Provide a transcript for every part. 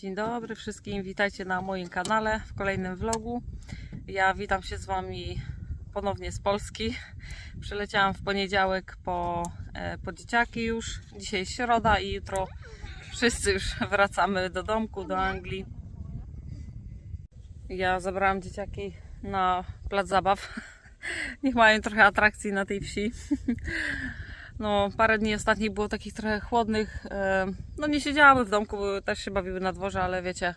Dzień dobry wszystkim, witajcie na moim kanale w kolejnym vlogu. Ja witam się z Wami ponownie z Polski. Przyleciałam w poniedziałek po, e, po dzieciaki już. Dzisiaj środa i jutro wszyscy już wracamy do domku, do Anglii. Ja zabrałam dzieciaki na plac zabaw. Niech mają trochę atrakcji na tej wsi. No, parę dni ostatnich było takich trochę chłodnych. e, No, nie siedziały w domku, były, też się bawiły na dworze, ale wiecie,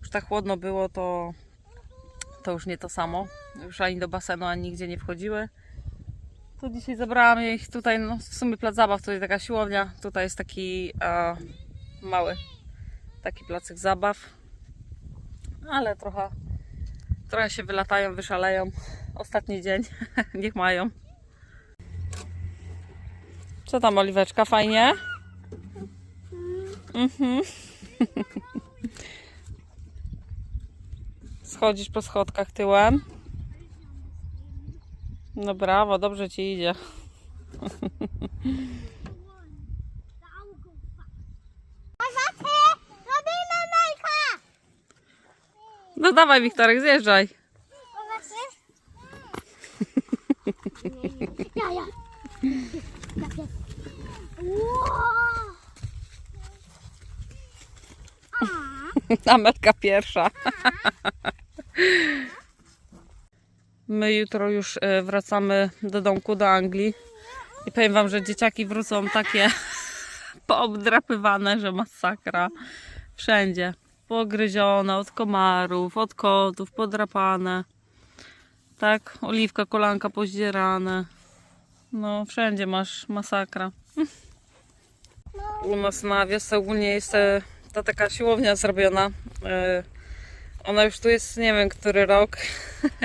już tak chłodno było, to, to już nie to samo. Już ani do basenu, ani nigdzie nie wchodziły. To dzisiaj zabrałam ich tutaj, no w sumie plac zabaw, tutaj taka siłownia, tutaj jest taki e, mały, taki placek zabaw. Ale trochę, trochę się wylatają, wyszaleją. Ostatni dzień, niech mają. Co tam, Oliweczka? Fajnie? Mhm. Schodzisz po schodkach tyłem. No brawo, dobrze ci idzie. No dawaj, Wiktorek, zjeżdżaj. Ja, ja. Wow. Amelka pierwsza. My jutro już e, wracamy do domku, do Anglii. I powiem wam, że dzieciaki wrócą takie poobdrapywane, że masakra. Wszędzie. Pogryzione od komarów, od kotów, podrapane. Tak, oliwka, kolanka pozdzierane. No, wszędzie masz masakra. U nas na wiosce ogólnie jest e, ta taka siłownia zrobiona. E, Ona już tu jest, nie wiem, który rok.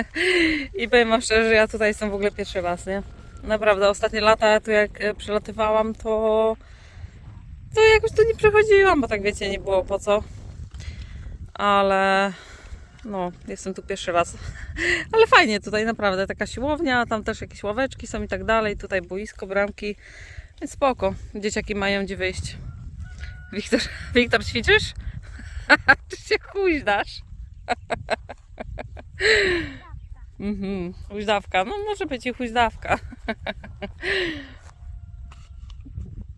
I powiem szczerze, że ja tutaj jestem w ogóle pierwszy raz, nie? Naprawdę, ostatnie lata tu jak e, przylatywałam, to to jakoś tu nie przechodziłam, bo tak wiecie, nie było po co. Ale no, jestem tu pierwszy raz. Ale fajnie tutaj, naprawdę, taka siłownia, tam też jakieś ławeczki są i tak dalej. Tutaj boisko, bramki. Więc spoko. Dzieciaki mają gdzie wyjść. Wiktor, Wiktor ćwiczysz? Czy się huźdasz? Mhm, huźdawka. No może być i huźdawka.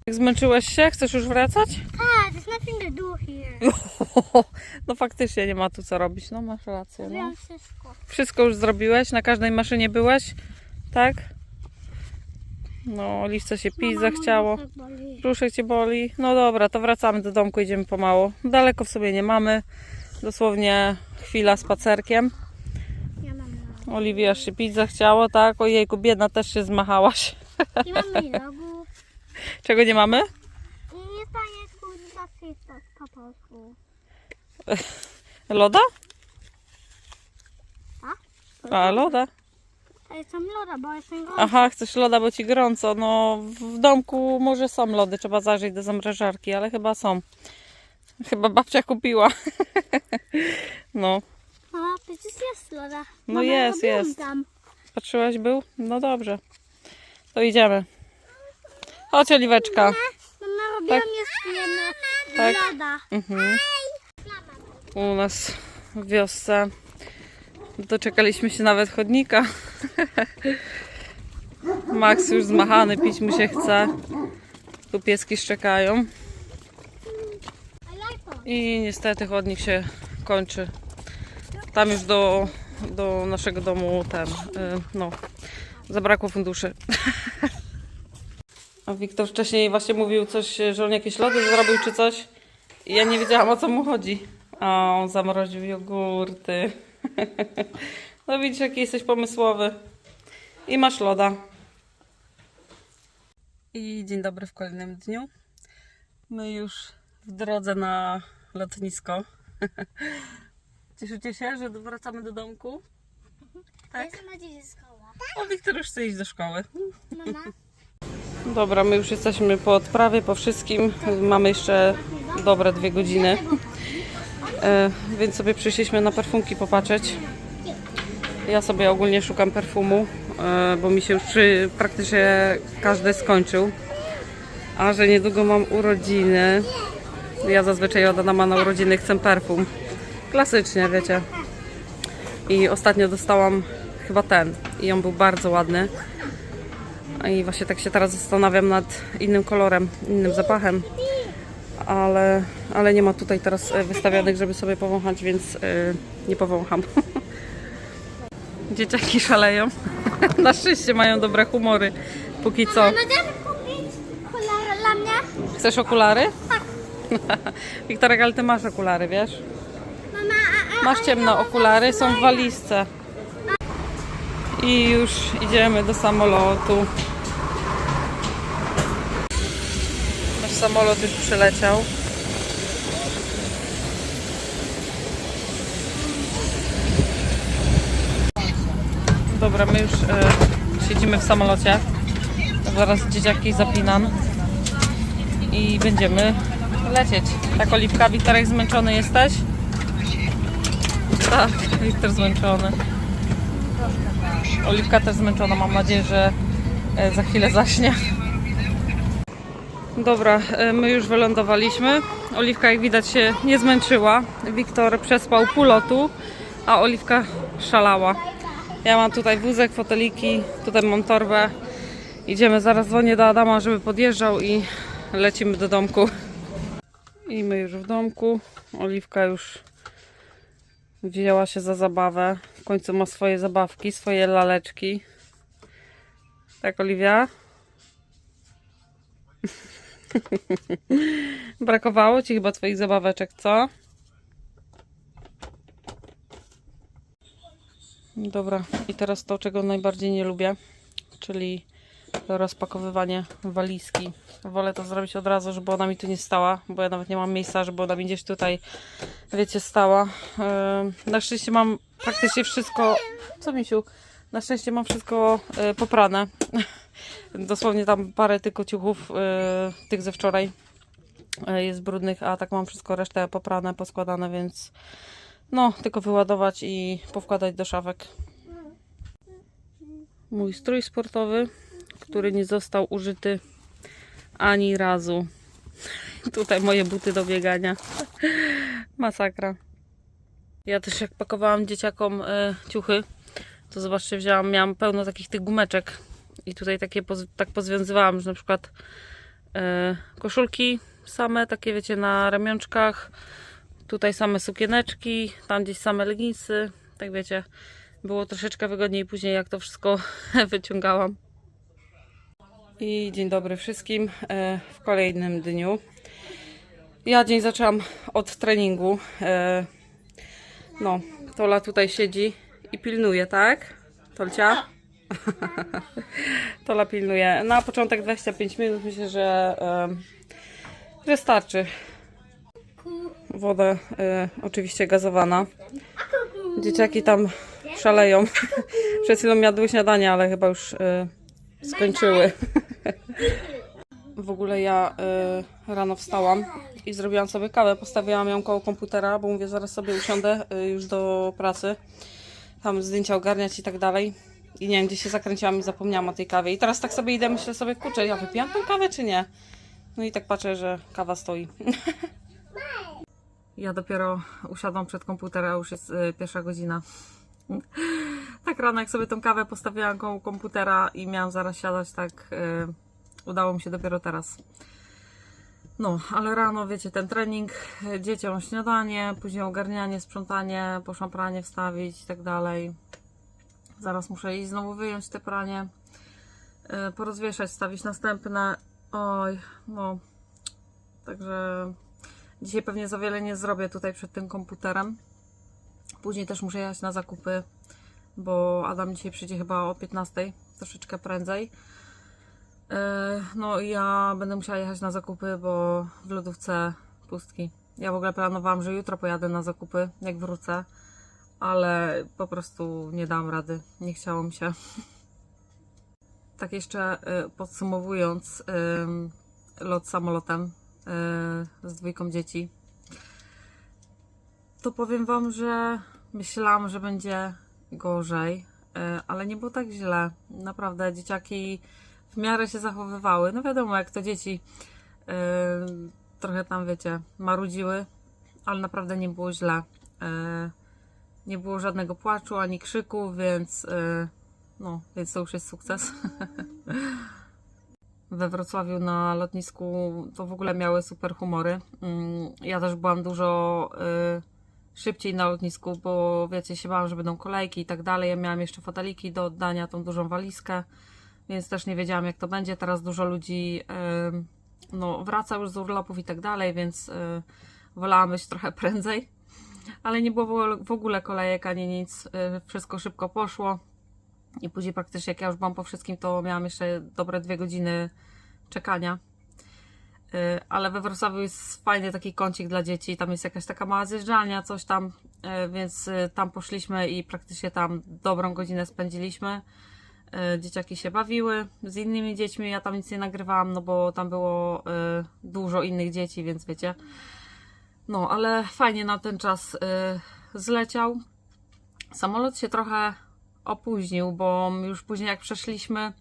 Jak zmęczyłeś się? Chcesz już wracać? Ah, there's nothing to do here. No faktycznie nie ma tu co robić. No masz rację. No. Wszystko. Wszystko już zrobiłeś? Na każdej maszynie byłeś? Tak? No, liście się pić Mama, zachciało. mój brzuch boli. Brzuszek cię boli. No dobra, to wracamy do domku, idziemy pomału. Daleko w sobie nie mamy. Dosłownie chwila spacerkiem. Oliwia się pić zachciało, tak? Ojejku, biedna też się zmachałaś. Nie mam rogu. Czego nie mamy? Nie wszystko po polsku. Loda? A? A, loda. Jest tam loda, bo jestem go. Aha, chcesz loda, bo ci gorąco. No, w domku może są lody, trzeba zajrzeć do zamrażarki, ale chyba są. Chyba babcia kupiła. No, Mama, przecież jest loda. No Mama, jest, jest. Tam. patrzyłaś był? No dobrze. To idziemy. Chodź, Oliweczka. Mama, robiłam Tak. jeszcze jedno Tak. loda. Mhm. U nas w wiosce doczekaliśmy się nawet chodnika. Max już zmachany, pić mu się chce. Tu pieski szczekają. I niestety chodnik się kończy. Tam już do, do naszego domu ten, y, no, zabrakło funduszy. A Wiktor wcześniej właśnie mówił coś, że on jakieś lody zrobił czy coś. I ja nie wiedziałam o co mu chodzi. A on zamroził jogurty. No widzisz jaki jesteś pomysłowy. I masz loda. I dzień dobry w kolejnym dniu. My już w drodze na lotnisko. Cieszycie się, że wracamy do domku? Tak? Dziś z koła. O, Wiktor już chce iść do szkoły. Mama? Dobra, my już jesteśmy po odprawie, po wszystkim. Mamy jeszcze dobre dwie godziny. E, więc sobie przyszliśmy na perfumki popatrzeć. Ja sobie ogólnie szukam perfumu, e, bo mi się już praktycznie każdy skończył. A że niedługo mam urodziny, Ja zazwyczaj od Adama na urodziny chcę perfum. Klasycznie, wiecie. I ostatnio dostałam chyba ten. I on był bardzo ładny. I właśnie tak się teraz zastanawiam nad innym kolorem, innym zapachem. Ale, ale nie ma tutaj teraz e, wystawionych, żeby sobie powąchać, więc e, nie powącham. Dzieciaki szaleją. Na szczęście mają dobre humory. Póki co. Możemy kupić kolor dla mnie? Chcesz okulary? Wiktorek, ale ty masz okulary, wiesz? Mama, a, a, Masz ciemne okulary, są w walizce. I już idziemy do samolotu. Samolot już przyleciał. Dobra, my już e, siedzimy w samolocie. Zaraz dzieciaki zapinam i będziemy lecieć. Tak, Oliwka, Wiktorek, zmęczony jesteś? Tak, Wiktor zmęczony. Oliwka też zmęczona. Mam nadzieję, że e, za chwilę zaśnie. Dobra, e, my już wylądowaliśmy. Oliwka, jak widać, się nie zmęczyła. Wiktor przespał pół lotu, a Oliwka szalała. Ja mam tutaj wózek, foteliki, tutaj mam torbę. Idziemy, zaraz dzwonię do Adama, żeby podjeżdżał i lecimy do domku. I my już w domku. Oliwka już wzięła się za zabawę. W końcu ma swoje zabawki, swoje laleczki. Tak, Oliwia? Brakowało ci chyba twoich zabaweczek, co? Dobra, i teraz to, czego najbardziej nie lubię, czyli rozpakowywanie walizki. Wolę to zrobić od razu, żeby ona mi tu nie stała, bo ja nawet nie mam miejsca, żeby ona mi gdzieś tutaj, wiecie, stała. Na szczęście mam praktycznie wszystko. Co misiu? Na szczęście mam wszystko yy, poprane. Dosłownie tam parę tylko ciuchów, yy, tych ze wczoraj yy, jest brudnych, a tak mam wszystko resztę poprane, poskładane, więc no, tylko wyładować i powkładać do szafek. Mój strój sportowy, który nie został użyty ani razu. Tutaj moje buty do biegania. Masakra. Ja też jak pakowałam dzieciakom e, ciuchy, to zobaczcie, wzięłam, miałam pełno takich tych gumeczek i tutaj takie tak pozwiązywałam, że na przykład e, koszulki same, takie wiecie, na ramionczkach, tutaj same sukieneczki, tam gdzieś same leginsy, tak wiecie, było troszeczkę wygodniej później, jak to wszystko wyciągałam. I dzień dobry wszystkim e, w kolejnym dniu. Ja dzień zaczęłam od treningu. E, No, Tola tutaj siedzi i pilnuje, tak? Tolcia? Tola pilnuje. Na początek 25 minut myślę, że, e, że starczy. Woda e, oczywiście gazowana. Dzieciaki tam szaleją. Przed chwilą jadły śniadanie, ale chyba już e, skończyły. W ogóle ja y, rano wstałam i zrobiłam sobie kawę. Postawiłam ją koło komputera, bo mówię, zaraz sobie usiądę już do pracy. Tam zdjęcia ogarniać i tak dalej. I nie wiem, gdzie się zakręciłam i zapomniałam o tej kawie. I teraz tak sobie idę, myślę sobie, kurczę, ja wypijam tą kawę czy nie? No i tak patrzę, że kawa stoi. Ja dopiero usiadłam przed komputerem, a już jest y, pierwsza godzina. tak rano, jak sobie tą kawę postawiłam koło komputera i miałam zaraz siadać, tak y, udało mi się dopiero teraz. No, ale rano, wiecie, ten trening, y, dzieciom śniadanie, później ogarnianie, sprzątanie, poszłam pranie wstawić i tak dalej. Zaraz muszę iść znowu wyjąć te pranie, y, porozwieszać, stawić następne. Oj, no, także dzisiaj pewnie za wiele nie zrobię tutaj przed tym komputerem. Później też muszę jechać na zakupy, bo Adam dzisiaj przyjdzie chyba o 15, troszeczkę prędzej. E, No i ja będę musiała jechać na zakupy, bo w lodówce pustki. Ja w ogóle planowałam, że jutro pojadę na zakupy, jak wrócę, ale po prostu nie dam rady. Nie chciało mi się. Tak jeszcze e, podsumowując lot samolotem e, z dwójką dzieci, to powiem Wam, że myślałam, że będzie gorzej, e, ale nie było tak źle. Naprawdę, dzieciaki w miarę się zachowywały. No wiadomo, jak to dzieci, trochę tam, wiecie, marudziły, ale naprawdę nie było źle. Nie było żadnego płaczu ani krzyku, więc e, no, więc to już jest sukces. We Wrocławiu na lotnisku to w ogóle miały super humory. Mm, Ja też byłam dużo e, szybciej na lotnisku, bo wiecie, się bałam, że będą kolejki i tak dalej. Ja miałam jeszcze foteliki do oddania, tą dużą walizkę, więc też nie wiedziałam jak to będzie. Teraz dużo ludzi em, no, wraca już z urlopów i tak dalej, więc wolałam być trochę prędzej. Ale nie było w ogóle- kolejek ani nic. e, Wszystko szybko poszło. I później praktycznie jak ja już byłam po wszystkim, to miałam jeszcze dobre dwie godziny czekania. Y, ale we Wrocławiu jest fajny taki kącik dla dzieci, tam jest jakaś taka mała zjeżdżalnia, coś tam, y, więc y, tam poszliśmy i praktycznie tam dobrą godzinę spędziliśmy. Y, Dzieciaki się bawiły z innymi dziećmi, ja tam nic nie nagrywałam, no bo tam było y, dużo innych dzieci, więc wiecie. No, ale fajnie na ten czas y, zleciał. Samolot się trochę opóźnił, bo już później jak przeszliśmy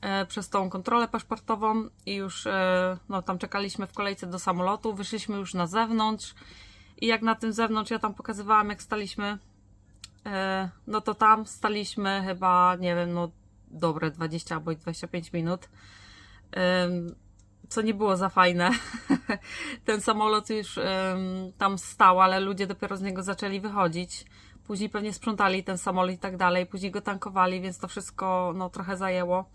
e, przez tą kontrolę paszportową i już e, no, tam czekaliśmy w kolejce do samolotu, wyszliśmy już na zewnątrz i jak na tym zewnątrz ja tam pokazywałam jak staliśmy, no to tam staliśmy chyba, nie wiem, no dobre 20 albo i 25 minut. Co nie było za fajne. Ten samolot już tam stał, ale ludzie dopiero z niego zaczęli wychodzić. Później pewnie sprzątali ten samolot i tak dalej, później go tankowali, więc to wszystko no, trochę zajęło.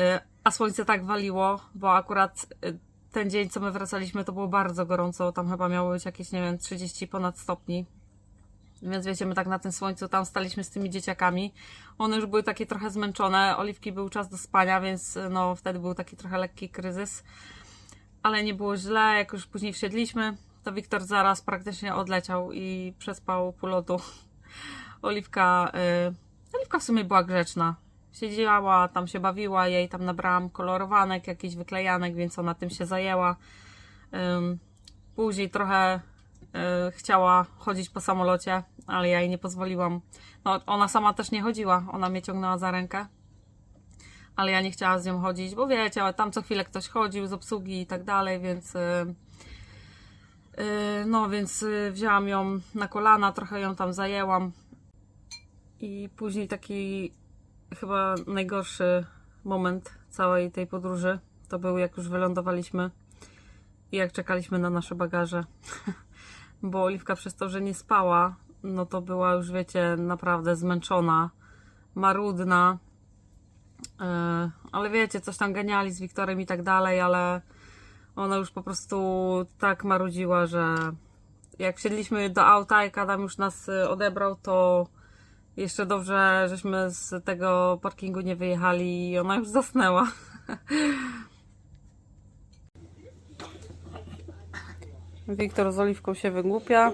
Y, A słońce tak waliło, bo akurat y, ten dzień, co my wracaliśmy, to było bardzo gorąco. Tam chyba miało być jakieś, nie wiem, 30 ponad stopni. Więc wiecie, my tak na tym słońcu tam staliśmy z tymi dzieciakami. One już były takie trochę zmęczone. Oliwki był czas do spania, więc no wtedy był taki trochę lekki kryzys. Ale nie było źle. Jak już później wsiedliśmy, to Wiktor zaraz praktycznie odleciał i przespał pół lotu. Oliwka, y, Oliwka w sumie była grzeczna. Siedziała, tam się bawiła, jej tam nabrałam kolorowanek, jakiś wyklejanek, więc ona tym się zajęła. Później trochę chciała chodzić po samolocie, ale ja jej nie pozwoliłam. No, ona sama też nie chodziła, ona mnie ciągnęła za rękę. Ale ja nie chciałam z nią chodzić, bo wiecie, tam co chwilę ktoś chodził z obsługi i tak dalej, więc y, y, no więc wzięłam ją na kolana, trochę ją tam zajęłam. I później taki chyba najgorszy moment całej tej podróży to był jak już wylądowaliśmy i jak czekaliśmy na nasze bagaże. Bo Oliwka przez to, że nie spała, no to była już, wiecie, naprawdę zmęczona, marudna. Yy, ale wiecie, coś tam ganiali z Wiktorem i tak dalej, ale ona już po prostu tak marudziła, że jak wsiedliśmy do auta i Adam już nas y, odebrał, to jeszcze dobrze, żeśmy z tego parkingu nie wyjechali i ona już zasnęła. Wiktor z Oliwką się wygłupia.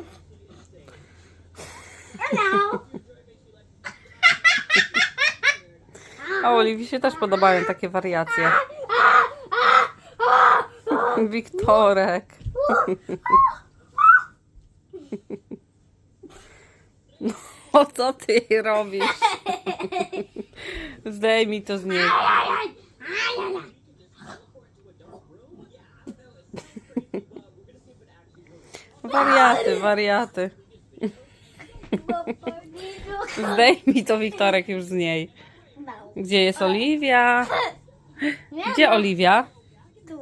Hello. A Oliwii się też podobają takie wariacje. Wiktorek. No co ty robisz? Zdejmij to z niej. Wariaty, wariaty. Zdejmij to Wiktorek już z niej. No. Gdzie jest Oliwia? Gdzie Oliwia? Tu.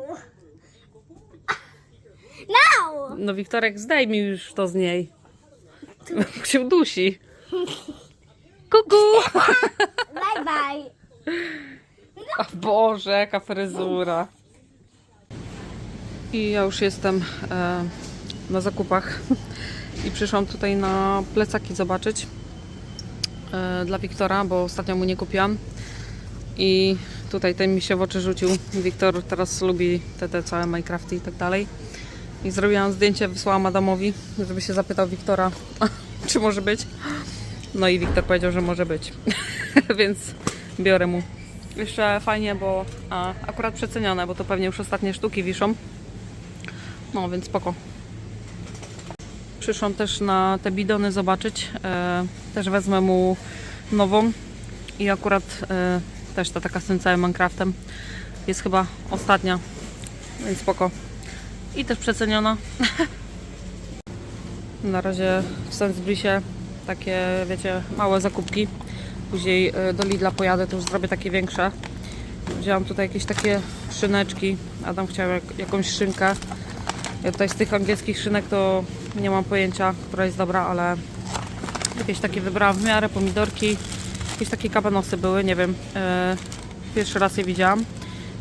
No. No Wiktorek, zdejmij już to z niej. się udusi. Kuku! Bye bye. O Boże, jaka fryzura. I ja już jestem e, na zakupach i przyszłam tutaj na plecaki zobaczyć e, dla Wiktora, bo ostatnio mu nie kupiłam. I tutaj ten mi się w oczy rzucił. Wiktor teraz lubi te, te całe Minecrafty i tak dalej. I zrobiłam zdjęcie, wysłałam Adamowi, żeby się zapytał Wiktora, czy może być. No i Wiktor powiedział, że może być. Więc biorę mu. Jeszcze fajnie, bo a, akurat przecenione, bo to pewnie już ostatnie sztuki wiszą. No, więc spoko. Przyszłam też na te bidony zobaczyć. E, też wezmę mu nową. I akurat e, też ta taka z tym całym Minecraftem jest chyba ostatnia. Więc spoko. I też przeceniona. Na razie w Sainsbury'sie takie, wiecie, małe zakupki. Później y, do Lidla pojadę, to już zrobię takie większe. Wzięłam tutaj jakieś takie szyneczki. Adam chciał jak, jakąś szynkę. Ja tutaj z tych angielskich szynek to nie mam pojęcia, która jest dobra, ale jakieś takie wybrałam w miarę, pomidorki. Jakieś takie kabanosy były, nie wiem. y, Pierwszy raz je widziałam,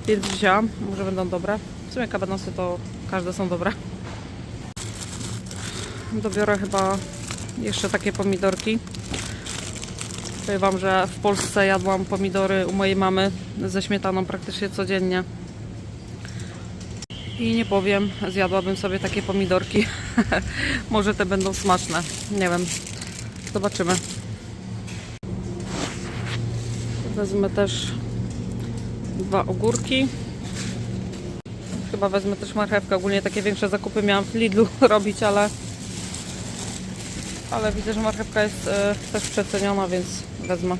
więc wzięłam. Może będą dobre. W sumie kabanosy to każde są dobre. Dobiorę chyba jeszcze takie pomidorki. Powiem Wam, że w Polsce jadłam pomidory u mojej mamy ze śmietaną praktycznie codziennie. I nie powiem, zjadłabym sobie takie pomidorki. Może te będą smaczne. Nie wiem. Zobaczymy. Wezmę też dwa ogórki. Chyba wezmę też marchewkę. Ogólnie takie większe zakupy miałam w Lidlu robić, ale ale widzę, że marchewka jest e, też przeceniona, więc wezmę.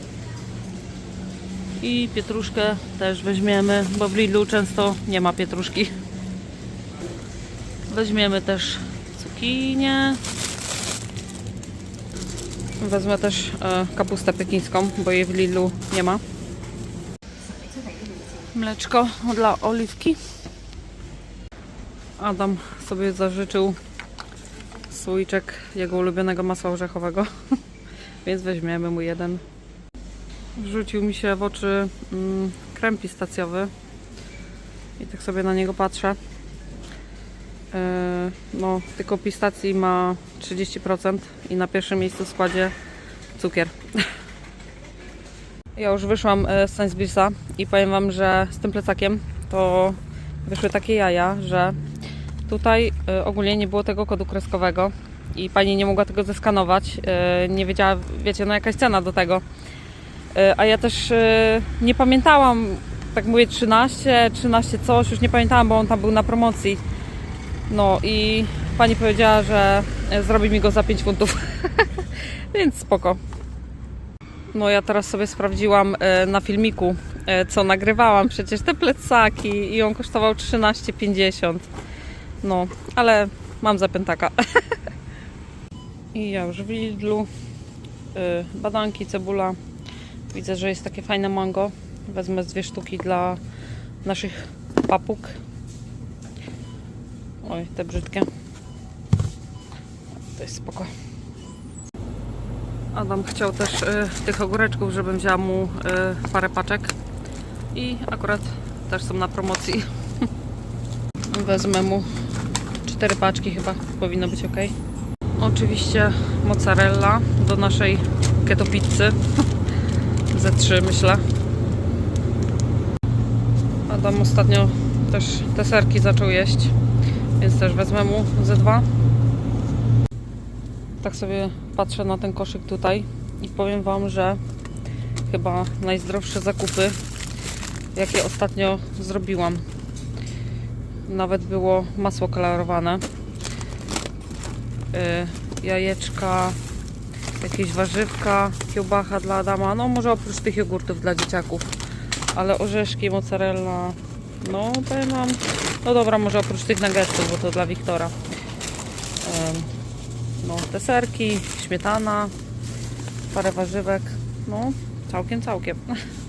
I pietruszkę też weźmiemy, bo w Lidlu często nie ma pietruszki. Weźmiemy też cukinię. Wezmę też e, kapustę pekińską, bo jej w Lidlu nie ma. Mleczko dla oliwki. Adam sobie zażyczył słoiczek jego ulubionego masła orzechowego, więc weźmiemy mu jeden. Wrzucił mi się w oczy mm, krem pistacjowy i tak sobie na niego patrzę. Yy, no, tylko pistacji ma 30% i na pierwszym miejscu w składzie cukier. Ja już wyszłam e, z Sainsbury'sa i powiem Wam, że z tym plecakiem to wyszły takie jaja, że Tutaj y, ogólnie nie było tego kodu kreskowego i pani nie mogła tego zeskanować. Nie wiedziała, wiecie, no jakaś cena do tego. A ja też nie pamiętałam, tak mówię 13, 13 coś, już nie pamiętałam, bo on tam był na promocji. No i pani powiedziała, że y, zrobi mi go za 5 funtów. Więc spoko. No ja teraz sobie sprawdziłam y, na filmiku, y, co nagrywałam. Przecież te plecaki i on kosztował 13,50. No, ale mam zapętaka. I ja już w Lidlu. Badanki, cebula. Widzę, że jest takie fajne mango. Wezmę dwie sztuki dla naszych papug. Oj, te brzydkie. To jest spoko. Adam chciał też y, tych ogóreczków, żebym wzięła mu y, parę paczek. I akurat też są na promocji. Wezmę mu cztery paczki chyba powinno być ok. Oczywiście mozzarella do naszej keto pizzy. Ze trzy myślę. Adam ostatnio też te serki zaczął jeść, więc też wezmę mu ze dwa. Tak sobie patrzę na ten koszyk tutaj i powiem Wam, że chyba najzdrowsze zakupy, jakie ostatnio zrobiłam. Nawet było masło klarowane, yy, jajeczka, jakieś warzywka, kiełbacha dla Adama, no może oprócz tych jogurtów dla dzieciaków, ale orzeszki, mozzarella, no powiem wam, no dobra, może oprócz tych nuggetsów, bo to dla Wiktora. No, deserki, śmietana, parę warzywek, no całkiem, całkiem.